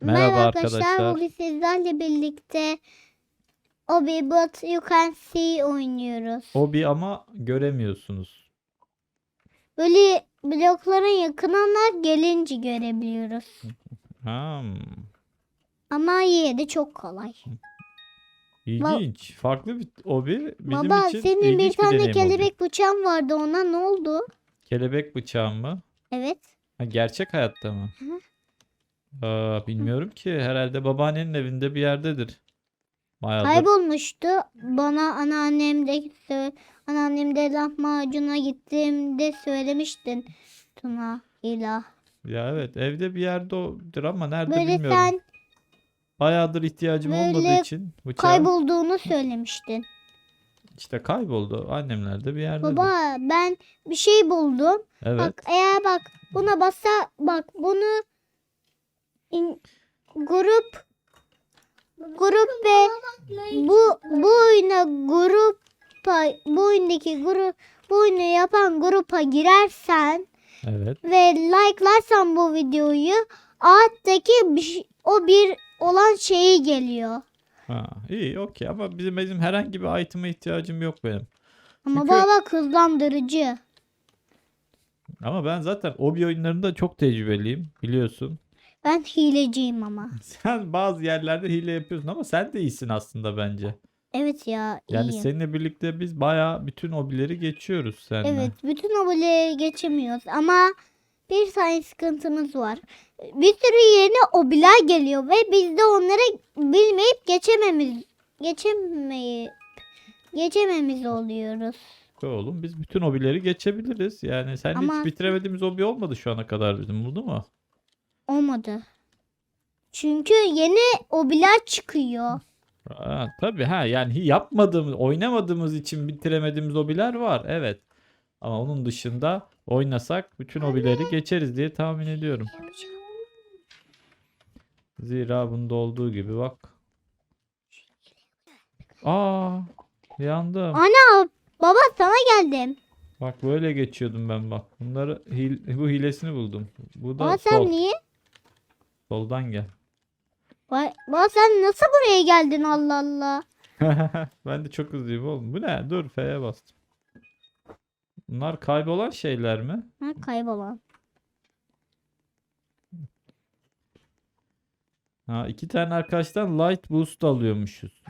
Merhaba arkadaşlar. arkadaşlar. Bugün sizlerle birlikte Obi But You Can See oynuyoruz. Hobi ama göremiyorsunuz. Böyle blokların yakınına gelince görebiliyoruz. Hmm, Ama yine de çok kolay. ilginç. Farklı bir hobi. Bizim Baba için senin bir ilginç tane deneyim oldu. kelebek bıçağın vardı ona ne oldu? Kelebek bıçağı mı? Evet. Ha, gerçek hayatta mı? Aa, bilmiyorum ki. Herhalde babaannenin evinde bir yerdedir. Bayağıdır. Kaybolmuştu. Bana anneannem de anneannem de lahmacuna gittiğimde söylemiştin. Tuna ilah. Ya evet evde bir yerde odur ama nerede Böyle bilmiyorum. sen Bayağıdır ihtiyacım olmadığı böyle için bıçağa kaybolduğunu söylemiştin. işte kayboldu. Annemlerde bir yerdedir. Baba ben bir şey buldum. Evet. Bak eğer bak buna basa bak bunu in- grup grup ve bu bu oyuna grupa bu oyundaki grup bu oyunu yapan grupa girersen Evet. ve like'larsan bu videoyu alttaki o bir olan şeyi geliyor. Ha, iyi okey ama bizim bizim herhangi bir item'a ihtiyacım yok benim. Ama Çünkü- baba hızlandırıcı. Ama ben zaten hobi oyunlarında çok tecrübeliyim biliyorsun. Ben hileciyim ama. Sen bazı yerlerde hile yapıyorsun ama sen de iyisin aslında bence. Evet ya Yani iyiyim. seninle birlikte biz bayağı bütün hobileri geçiyoruz seninle. Evet, bütün obileri geçemiyoruz ama bir tane sıkıntımız var. Bir sürü yeni obiler geliyor ve biz de onları bilmeyip geçememiz geçemeyip geçememiz oluyoruz. Oğlum biz bütün hobileri geçebiliriz. Yani sen Ama- hiç bitiremediğimiz hobi olmadı şu ana kadar bizim buldu mu? Olmadı. Çünkü yeni obiler çıkıyor. Ha, tabii ha yani yapmadığımız, oynamadığımız için bitiremediğimiz hobiler var. Evet. Ama onun dışında oynasak bütün hobileri geçeriz diye tahmin ediyorum. Zira bunda olduğu gibi bak. Aa, yandım. Ana baba sana geldim. Bak böyle geçiyordum ben bak. Bunları hil- bu hilesini buldum. Bu da sol. sen niye? Soldan gel. Ba- Baba sen nasıl buraya geldin Allah Allah. ben de çok hızlıyım oğlum. Bu ne? Dur F'ye bastım. Bunlar kaybolan şeyler mi? Ha, kaybolan. Ha iki tane arkadaştan light boost alıyormuşuz.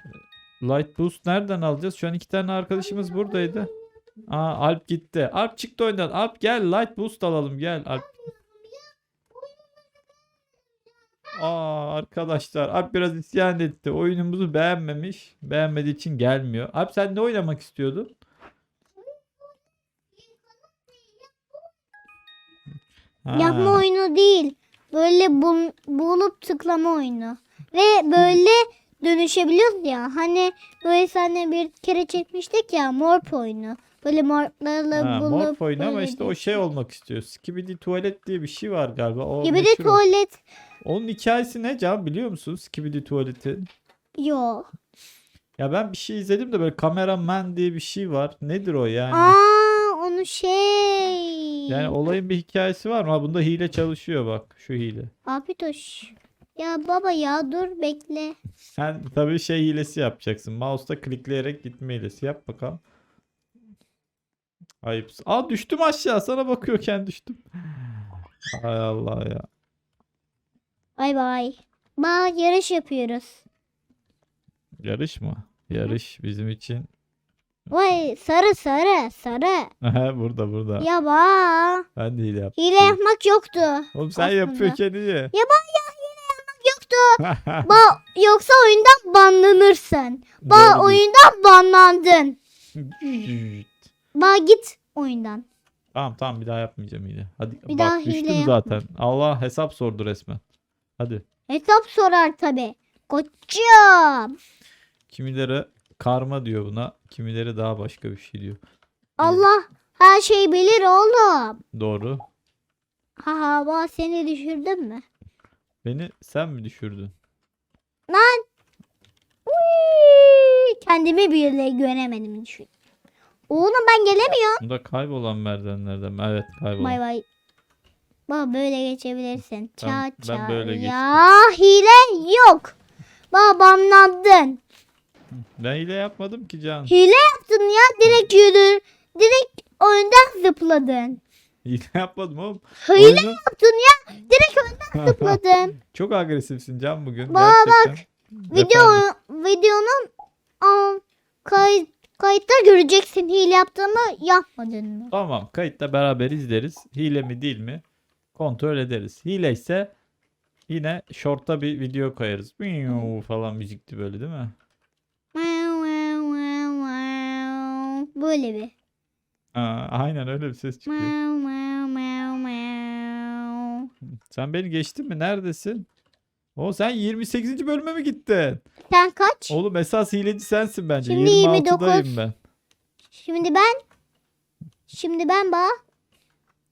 Light boost nereden alacağız? Şu an iki tane arkadaşımız buradaydı. Aa Alp gitti. Alp çıktı oyundan. Alp gel light boost alalım gel Alp. Aa arkadaşlar Alp biraz isyan etti. Oyunumuzu beğenmemiş. Beğenmediği için gelmiyor. Alp sen ne oynamak istiyordun? Ha. Yapma oyunu değil. Böyle bul- bulup tıklama oyunu. Ve böyle dönüşebiliyoruz ya. Hani böyle seninle bir kere çekmiştik ya morp oyunu. Böyle morplarla Ha, bulup morf oyunu ama işte o şey olmak istiyor. Skibidi tuvalet diye bir şey var galiba. O o. tuvalet. Onun hikayesi ne Can biliyor musun? Skibidi tuvaletin. Yo. Ya ben bir şey izledim de böyle kameraman diye bir şey var. Nedir o yani? Aa onu şey. Yani olayın bir hikayesi var mı? Ha, bunda hile çalışıyor bak. Şu hile. Apitoş. Ya baba ya dur bekle. Sen tabii şey hilesi yapacaksın. Mouse'da klikleyerek gitme hilesi. Yap bakalım. Ayıp. Aa düştüm aşağı. Sana bakıyorken düştüm. Hay Allah ya. Bay bay. Bak yarış yapıyoruz. Yarış mı? Yarış bizim için. Vay sarı sarı sarı. Burada burada. Ya bak. Ben de hile yaptım. Hile yapmak yoktu. Oğlum sen aslında. yapıyorken iyi. Ya bak ya hile yapmak yoktu. Ba yoksa oyundan banlanırsın. Ba Doğru oyundan banlandın. Ba git oyundan. Tamam tamam bir daha yapmayacağım hile. Hadi Bir bak daha düştüm hile zaten. Allah hesap sordu resmen. Hadi. Hesap sorar tabi. Koçum. Kimileri karma diyor buna. Kimileri daha başka bir şey diyor. Allah her şeyi bilir oğlum. Doğru. Ha ha seni düşürdüm mü? Beni sen mi düşürdün? Lan. Uy, kendimi bile göremedim düşün. Oğlum ben gelemiyorum. Bunda kaybolan merdivenlerden. Evet kaybolan. Bay bay. Baba böyle geçebilirsin. Ça Ben- böyle ya hile yok. Babamlandın. Ben hile yapmadım ki Can. Hile yaptın ya direkt yürü. Direkt oyundan zıpladın. Hile yapmadım oğlum. Hile Oyunun- yaptın ya direkt oyundan zıpladın. Çok agresifsin Can bugün. Baba gerçekten. Video videonun aa, kay, kayıtta göreceksin hile yaptığımı yapmadın mı? Tamam kayıtta beraber izleriz. Hile mi değil mi kontrol ederiz. Hile ise yine short'a bir video koyarız. Miu falan müzikli böyle değil mi? Böyle bir. Aa, aynen öyle bir ses çıkıyor. Sen beni geçtin mi? Neredesin? O sen 28. bölüme mi gittin? Sen kaç? Oğlum esas hileci sensin bence. Şimdi 26'dayım 29. ben. Şimdi ben Şimdi ben bak.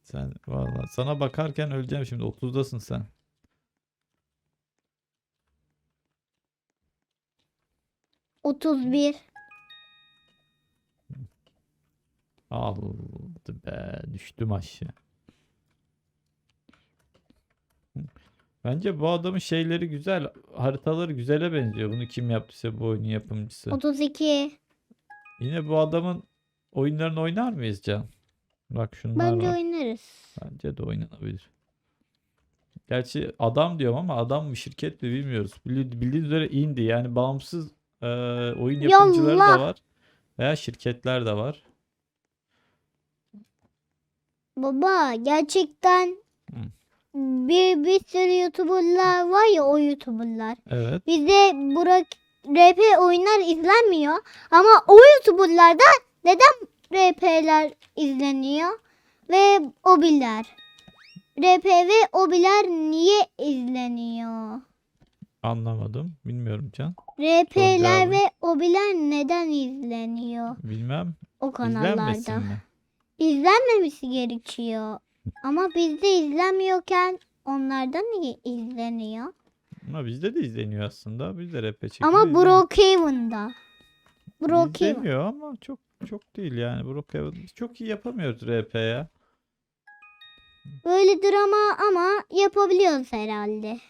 Sen vallahi sana bakarken öleceğim şimdi 30'dasın sen. Otuz bir. Aldı be düştüm aşağı. Bence bu adamın şeyleri güzel. Haritaları güzele benziyor. Bunu kim yaptıysa bu oyunun yapımcısı. Otuz iki. Yine bu adamın oyunlarını oynar mıyız Can? Bak şunlar Bence var. oynarız. Bence de oynanabilir. Gerçi adam diyorum ama adam mı şirket mi bilmiyoruz. Bili- Bildiğiniz üzere indie yani bağımsız e, oyun yapımcıları da Yallah. var. Veya şirketler de var. Baba gerçekten Hı. bir bir sürü youtuberlar var ya o youtuberlar. Evet. Bizde Burak RP oyunlar izlenmiyor ama o youtuberlarda neden RP'ler izleniyor ve obiler? RP ve obiler niye izleniyor? Anlamadım. Bilmiyorum Can. RP'ler ve obiler neden izleniyor Bilmem. o kanallarda? mi? İzlenmemesi gerekiyor. Ama bizde izlenmiyorken onlarda niye izleniyor? Ama bizde de izleniyor aslında. Biz de rap çekiyoruz. Ama Brookhaven'da. Brookhaven. İzleniyor ama çok çok değil yani. Brookhaven çok iyi yapamıyoruz RP ya. Böyle drama ama yapabiliyoruz herhalde.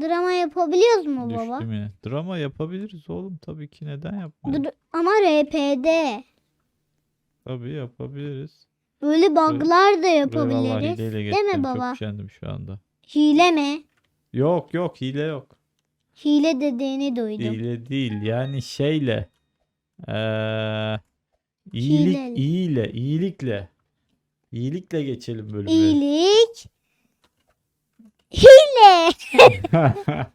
Drama yapabiliyoruz mu baba? Düştüm yine. Drama yapabiliriz oğlum tabii ki neden yapmayalım? Dr- ama RP'de. Tabii yapabiliriz. Böyle bug'lar da Buraya vallahi yapabiliriz. hileyle Değil geçtim. mi Çok baba? üşendim şu anda. Hile mi? Yok yok hile yok. Hile dediğini duydum. Hile değil yani şeyle. Eee iyilik iyiyle iyilikle. İyilikle geçelim bölümü. İyilik. Hile.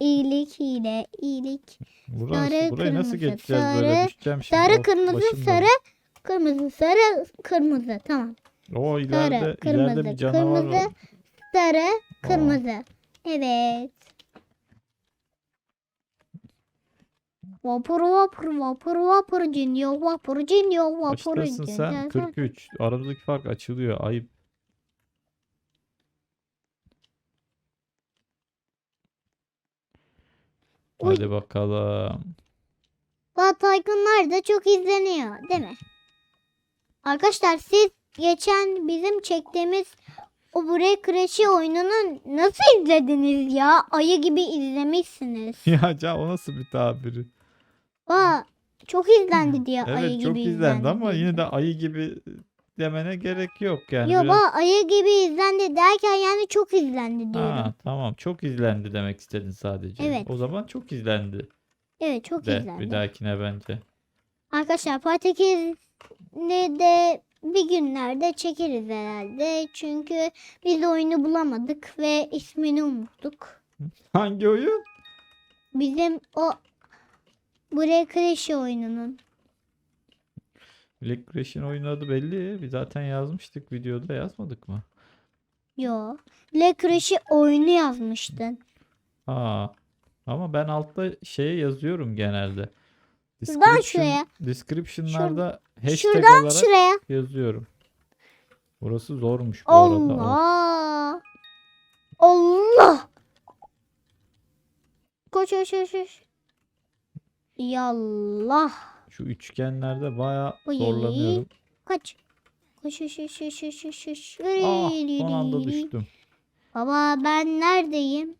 İyilik, hile, iyilik. Burası, Sarı, burayı nasıl kırmızı, geçeceğiz böyle sarı, düşeceğim şimdi. Sarı, kırmızı, başım sarı, dönüyor. kırmızı, sarı, kırmızı. Tamam. O ileride, Sarı, ileride kırmızı, bir canavar kırmızı, var. sarı, kırmızı. Evet. Vapur vapur vapur vapur cinyo vapur cinyo vapur Kaçtasın sen? 43. Aramızdaki fark açılıyor. Ayıp. Uy. Hadi bakalım. Bot Tycoon'lar da çok izleniyor değil mi? Arkadaşlar siz geçen bizim çektiğimiz o Break Crash'i oyununu nasıl izlediniz ya? Ayı gibi izlemişsiniz. Ya Can o nasıl bir tabiri? Aa, çok izlendi diye ayı Evet gibi çok izlendi ama yine de ayı gibi demene gerek yok yani. Yo Biraz- ayı gibi izlendi derken yani çok izlendi diyorum. Ha, tamam çok izlendi demek istedin sadece. Evet. O zaman çok izlendi Evet çok de izlendi. bir dahakine bence. Arkadaşlar Part 2'ni de bir günlerde çekeriz herhalde. Çünkü biz oyunu bulamadık ve ismini unuttuk. Hangi oyun? Bizim o Break Crash oyununun. Black Crash'in oyunun adı belli. Biz zaten yazmıştık videoda yazmadık mı? Yo. Black Crash'i oyunu yazmıştın. Aa. Ama ben altta şeye yazıyorum genelde. Description- şuraya. Description'larda hashtag Şuradan olarak şuraya. yazıyorum. Burası zormuş bu arada. Of. Allah. Allah. Koş koş koş koş. Yallah. Şu üçgenlerde bayağı Oy. zorlanıyorum. Kaç. Koş koş koş koş koş koş, koş. Ah son anda düştüm. Baba ben neredeyim?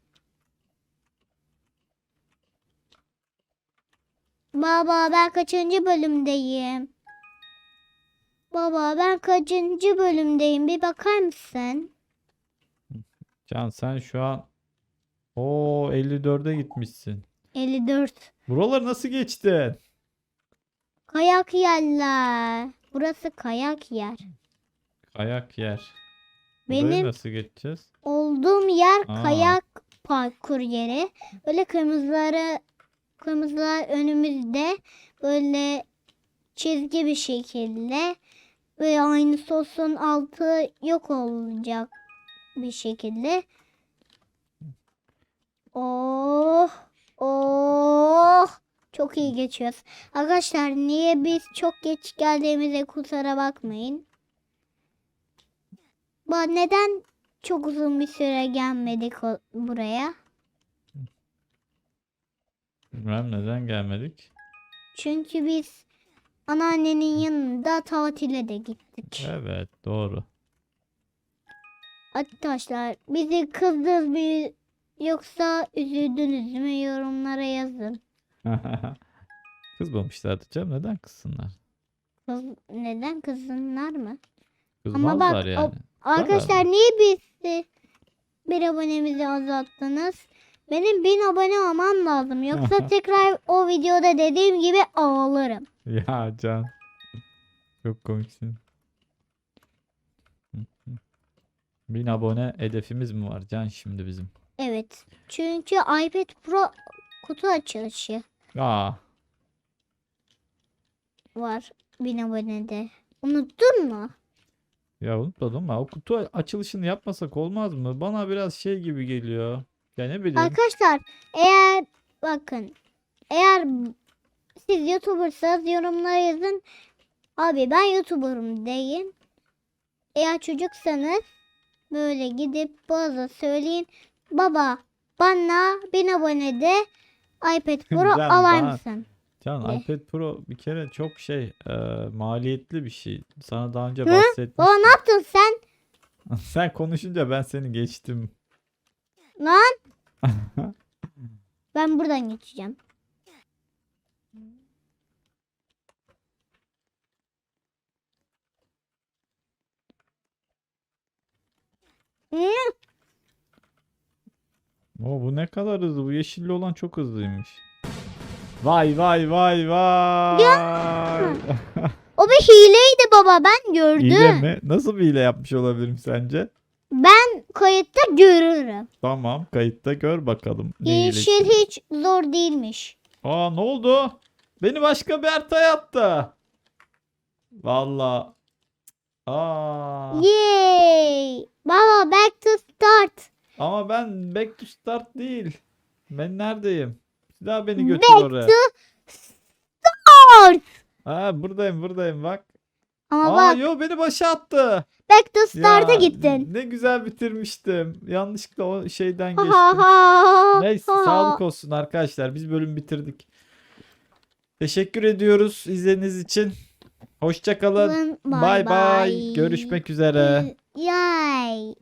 Baba ben kaçıncı bölümdeyim? Baba ben kaçıncı bölümdeyim? Bir bakar mısın? Can sen şu an o 54'e gitmişsin. 54. Buraları nasıl geçtin? Kayak yerler. Burası kayak yer. Kayak yer. Burayı Benim nasıl geçeceğiz? olduğum yer Aa. kayak parkur yeri. Böyle kırmızıları kırmızılar önümüzde böyle çizgi bir şekilde ve aynı sosun altı yok olacak bir şekilde. Oh oh çok iyi geçiyoruz. Arkadaşlar niye biz çok geç geldiğimize kusura bakmayın. Ba neden çok uzun bir süre gelmedik buraya? Bilmem neden gelmedik. Çünkü biz anneannenin yanında tatile de gittik. Evet doğru. Arkadaşlar bizi kızdınız mı yoksa üzüldünüz mü yorumlara yazın. Kızmamışlardı canım. Neden kızsınlar? Kız, neden kızsınlar mı? Kızmazlar bak, o- yani. Arkadaşlar niye bizi bir abonemizi azalttınız? Benim bin abone olmam lazım. Yoksa tekrar o videoda dediğim gibi ağlarım. Ya Can. Çok komiksin. Bin abone hedefimiz mi var Can şimdi bizim? Evet. Çünkü iPad Pro kutu açılışı Aa, var bin abonede. Unuttun mu? ya unutmadım ama o kutu açılışını yapmasak olmaz mı? Bana biraz şey gibi geliyor. Ya ne bileyim. Arkadaşlar eğer bakın eğer siz YouTuber'sanız yorumlara yazın. Abi ben YouTuber'ım deyin. Eğer çocuksanız böyle gidip baza söyleyin. Baba bana bin abonede iPad Pro Can, alır bana- mısın? Can Ne? iPad Pro bir kere çok şey e, maliyetli bir şey. Sana daha önce Hı? bahsetmiştim. Baba ne yaptın sen? Sen konuşunca ben seni geçtim. Lan. ben buradan geçeceğim. Hı, Oo, bu ne kadar hızlı. Bu yeşilli olan çok hızlıymış. Vay vay vay vay. O bir hileydi baba ben gördüm. Hile mi? Nasıl bir hile yapmış olabilirim sence? Ben kayıtta görürüm. Tamam kayıtta gör bakalım. Ne Yeşil hilesi. hiç zor değilmiş. Aa ne oldu? Beni başka bir haritaya attı. Valla. Aa. Yay. Baba back to start. Ama ben back to start değil. Ben neredeyim? Bir daha beni götür Back oraya. to start. Ha buradayım buradayım bak. Ama Aa bak yo beni başa attı. back to start'a Ya, gittin. Ne güzel bitirmiştim. Yanlışlıkla o şeyden Ha geçtim. ha. Neyse ha. sağlık olsun arkadaşlar. Biz bölüm bitirdik. Teşekkür ediyoruz izlediğiniz için. Hoşça kalın. Bye Bay bay. Görüşmek üzere. Yay.